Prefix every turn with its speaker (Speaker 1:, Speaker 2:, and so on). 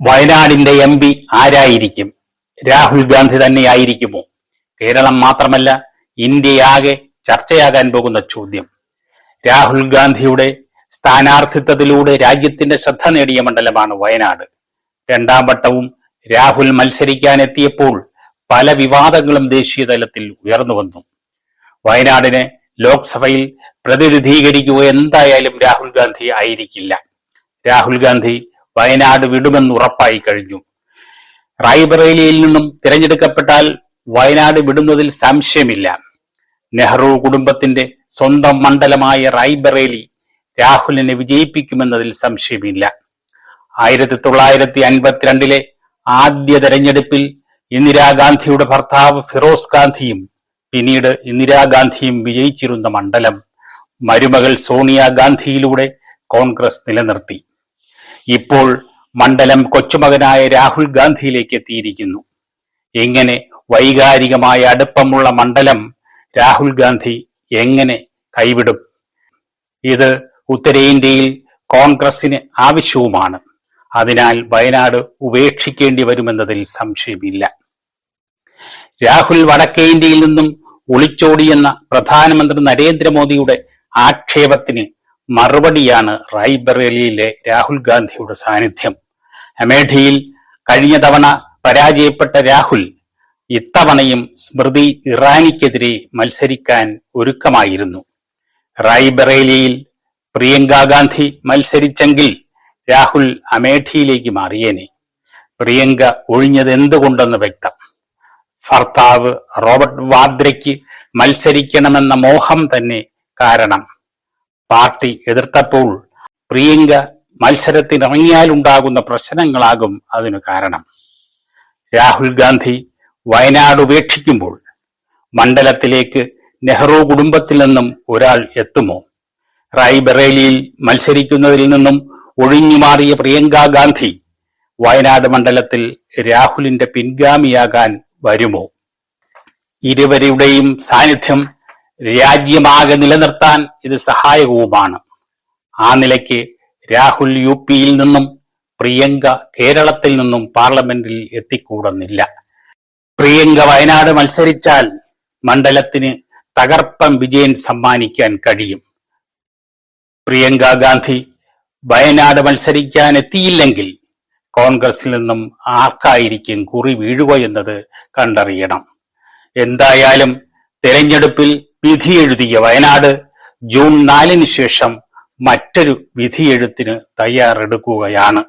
Speaker 1: വയനാടിന്റെ M P ആരായിരിക്കും? രാഹുൽ ഗാന്ധി തന്നെയായിരിക്കുമോ? കേരളം മാത്രമല്ല ഇന്ത്യയാകെ ചർച്ചയാകാൻ പോകുന്ന ചോദ്യം. രാഹുൽ ഗാന്ധിയുടെ സ്ഥാനാർത്ഥിത്വത്തിലൂടെ രാജ്യത്തിന്റെ ശ്രദ്ധ നേടിയ മണ്ഡലമാണ് വയനാട്. രണ്ടാം വട്ടവും രാഹുൽ മത്സരിക്കാനെത്തിയപ്പോൾ പല വിവാദങ്ങളും ദേശീയ തലത്തിൽ ഉയർന്നു വന്നു. വയനാടിനെ ലോക്സഭയിൽ പ്രതിനിധീകരിക്കുക എന്തായാലും രാഹുൽ ഗാന്ധി ആയിരിക്കില്ല. രാഹുൽ ഗാന്ധി വയനാട് വിടുമെന്ന് ഉറപ്പായി കഴിഞ്ഞു. റായ്ബറേലിയിൽ നിന്നും തിരഞ്ഞെടുക്കപ്പെട്ടാൽ വയനാട് വിടുന്നതിൽ സംശയമില്ല. നെഹ്റു കുടുംബത്തിന്റെ സ്വന്തം മണ്ഡലമായ റായ്ബറേലി രാഹുലിനെ വിജയിപ്പിക്കുമെന്നതിൽ സംശയമില്ല. ആയിരത്തി തൊള്ളായിരത്തി അൻപത്തിരണ്ടിലെ ആദ്യ തെരഞ്ഞെടുപ്പിൽ ഇന്ദിരാഗാന്ധിയുടെ ഭർത്താവ് ഫിറോസ് ഗാന്ധിയും പിന്നീട് ഇന്ദിരാഗാന്ധിയും വിജയിച്ചിരുന്ന മണ്ഡലം മരുമകൾ സോണിയാഗാന്ധിയിലൂടെ കോൺഗ്രസ് നിലനിർത്തി. ഇപ്പോൾ മണ്ഡലം കൊച്ചുമകനായ രാഹുൽ ഗാന്ധിയിലേക്ക് എത്തിയിരിക്കുന്നു. എങ്ങനെ വൈകാരികമായ അടുപ്പമുള്ള മണ്ഡലം രാഹുൽ ഗാന്ധി എങ്ങനെ കൈവിടും? ഇത് ഉത്തരേന്ത്യയിൽ കോൺഗ്രസിന് ആവശ്യവുമാണ്. അതിനാൽ വയനാട് ഉപേക്ഷിക്കേണ്ടി വരുമെന്നതിൽ സംശയമില്ല. രാഹുൽ വടക്കേ ഇന്ത്യയിൽ നിന്നും ഒളിച്ചോടിയെന്ന പ്രധാനമന്ത്രി നരേന്ദ്രമോദിയുടെ ആക്ഷേപത്തിന് മറുപടിയാണ് റായ്ബറേലിയിലെ രാഹുൽ ഗാന്ധിയുടെ സാന്നിധ്യം. അമേഠിയിൽ കഴിഞ്ഞ തവണ പരാജയപ്പെട്ട രാഹുൽ ഇത്തവണയും സ്മൃതി ഇറാനിക്കെതിരെ മത്സരിക്കാൻ ഒരുക്കമായിരുന്നു. റായ്ബറേലിയിൽ പ്രിയങ്ക ഗാന്ധി മത്സരിച്ചെങ്കിൽ രാഹുൽ അമേഠിയിലേക്ക് മാറിയേനെ. പ്രിയങ്ക ഒഴിഞ്ഞത് എന്തുകൊണ്ടെന്ന് വ്യക്തം. ഭർത്താവ് റോബർട്ട് വാദ്രയ്ക്ക് മത്സരിക്കണമെന്ന മോഹം തന്നെ കാരണം. പാർട്ടി എതിർത്തപ്പോൾ പ്രിയങ്ക മത്സരത്തിനിറങ്ങിയാലുണ്ടാകുന്ന പ്രശ്നങ്ങളാകും അതിനു കാരണം. രാഹുൽ ഗാന്ധി വയനാട് ഉപേക്ഷിക്കുമ്പോൾ മണ്ഡലത്തിലേക്ക് നെഹ്റു കുടുംബത്തിൽ നിന്നും ഒരാൾ എത്തുമോ? റായ്ബറേലിയിൽ മത്സരിക്കുന്നതിൽ നിന്നും ഒഴിഞ്ഞുമാറിയ പ്രിയങ്ക ഗാന്ധി വയനാട് മണ്ഡലത്തിൽ രാഹുലിന്റെ പിൻഗാമിയാകാൻ വരുമോ? ഇരുവരുടെയും സാന്നിധ്യം രാജ്യമാകെ നിലനിർത്താൻ ഇത് സഹായകവുമാണ്. ആ നിലയ്ക്ക് രാഹുൽ യു പിയിൽ നിന്നും പ്രിയങ്ക കേരളത്തിൽ നിന്നും പാർലമെന്റിൽ എത്തിക്കൂടുന്നില്ല. പ്രിയങ്ക വയനാട് മത്സരിച്ചാൽ മണ്ഡലത്തിന് തകർപ്പൻ വിജയൻ സമ്മാനിക്കാൻ കഴിയും. പ്രിയങ്ക ഗാന്ധി വയനാട് മത്സരിക്കാൻ എത്തിയില്ലെങ്കിൽ കോൺഗ്രസിൽ നിന്നും ആർക്കായിരിക്കും കുറി വീഴുക എന്നത് കണ്ടറിയണം. എന്തായാലും തെരഞ്ഞെടുപ്പിൽ വിധിയെഴുതിയ വയനാട്. ജൂൺ നാലിന് ശേഷം മറ്റൊരു വിധിയെഴുത്തിന് തയ്യാറെടുക്കുകയാണ്.